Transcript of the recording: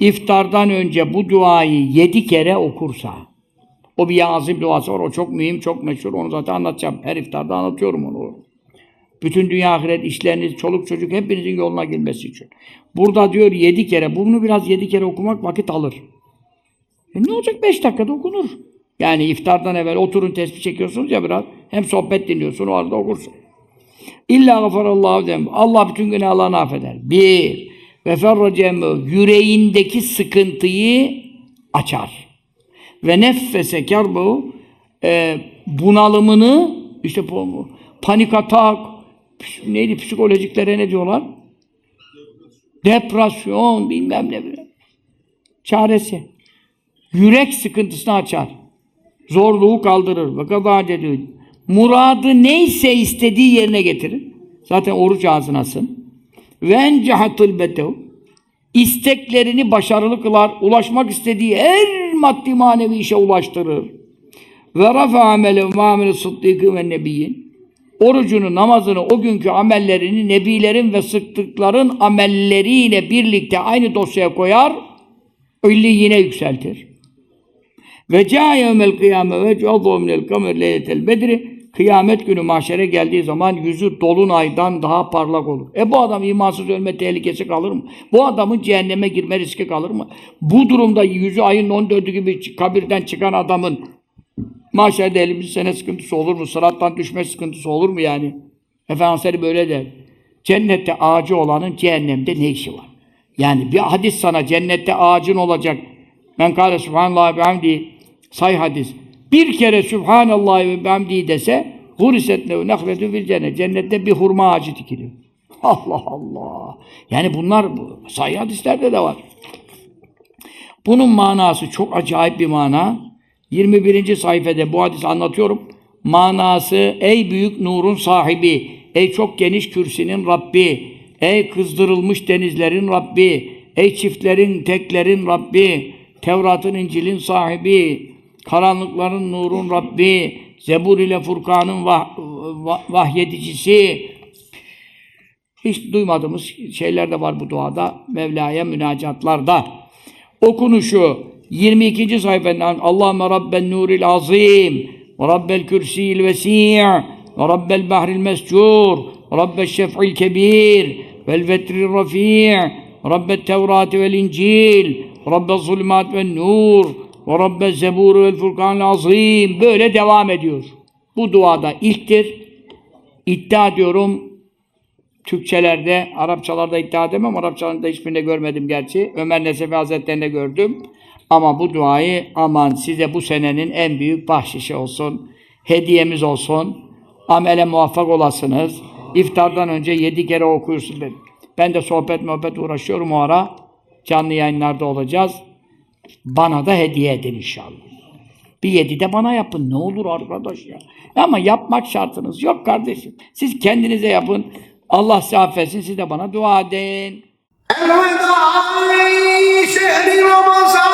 iftardan önce bu duayı yedi kere okursa, o bir yazım duası var, o çok mühim, çok meşhur, onu zaten anlatacağım. Her iftarda anlatıyorum onu. Bütün dünya ahiret işleriniz, çoluk çocuk hepinizin yoluna girmesi için. Burada diyor yedi kere, bunu biraz yedi kere okumak vakit alır. E ne olacak beş dakikada okunur. Yani iftardan evvel oturun tesbih çekiyorsunuz ya biraz, hem sohbet dinliyorsun, o arada okursun. İlla gafarallahu dem. Allah bütün günahlarını affeder. Bir, ve ferracemu yüreğindeki sıkıntıyı açar. Ve neffese kerbu e, bunalımını işte bu panik atak neydi psikolojiklere ne diyorlar? Depresyon bilmem ne bilmem. Çaresi. Yürek sıkıntısını açar. Zorluğu kaldırır. Ve kadar dedi. Muradı neyse istediği yerine getirir. Zaten oruç ağzınasın. Ve encehatul betev. İsteklerini başarılı kılar. Ulaşmak istediği her maddi manevi işe ulaştırır. Ve rafa amele ve amele sıddıkı ve nebiyyin. Orucunu, namazını, o günkü amellerini nebilerin ve sıddıkların amelleriyle birlikte aynı dosyaya koyar. yine yükseltir. Ve ca yevmel kıyame ve cu'adhu minel kamer leyletel bedri Kıyamet günü mahşere geldiği zaman yüzü dolunaydan daha parlak olur. E bu adam imansız ölme tehlikesi kalır mı? Bu adamın cehenneme girme riski kalır mı? Bu durumda yüzü ayın 14'ü gibi kabirden çıkan adamın mahşerde elimiz sene sıkıntısı olur mu? Sırattan düşme sıkıntısı olur mu yani? Efendimiz böyle der. Cennette ağacı olanın cehennemde ne işi var? Yani bir hadis sana cennette ağacın olacak. Men kâle subhanallah ve hamdi say hadis. Bir kere subhanallah ve hamdi dese huriset lehu nehletü fil cennet. Cennette bir hurma ağacı dikiliyor. Allah Allah. Yani bunlar bu, sahih hadislerde de var. Bunun manası çok acayip bir mana. 21. sayfada bu hadisi anlatıyorum. Manası ey büyük nurun sahibi, ey çok geniş kürsinin Rabbi, ey kızdırılmış denizlerin Rabbi, ey çiftlerin, teklerin Rabbi, Tevrat'ın, İncil'in sahibi, karanlıkların nurun Rabbi, Zebur ile Furkan'ın vah, vah, vahyedicisi, hiç duymadığımız şeyler de var bu duada, Mevla'ya münacatlarda. Okunuşu 22. sayfadan Allahümme Rabben Nuril Azim ve Rabbel Kürsiyil Vesi' ve Rabbel Bahril Mescur ve Rabbel Şef'il Kebir vel Vetril Rafi' Rabbet Tevrat vel İncil Rabbel Zulümat ve Nur ve Rabbel Zebur vel Furkanil Azim böyle devam ediyor. Bu duada ilktir. İddia ediyorum Türkçelerde, Arapçalarda iddia edemem. Arapçalarında hiçbirinde görmedim gerçi. Ömer Nesefi Hazretleri'nde gördüm. Ama bu duayı aman size bu senenin en büyük bahşişi olsun. Hediyemiz olsun. Amele muvaffak olasınız. İftardan önce yedi kere okuyorsun ben. Ben de sohbet muhabbet uğraşıyorum o ara. Canlı yayınlarda olacağız. Bana da hediye edin inşallah. Bir yedi de bana yapın. Ne olur arkadaş ya. Ama yapmak şartınız yok kardeşim. Siz kendinize yapın. Allah size affetsin. Siz de bana dua edin. Elveda şehri Ramazan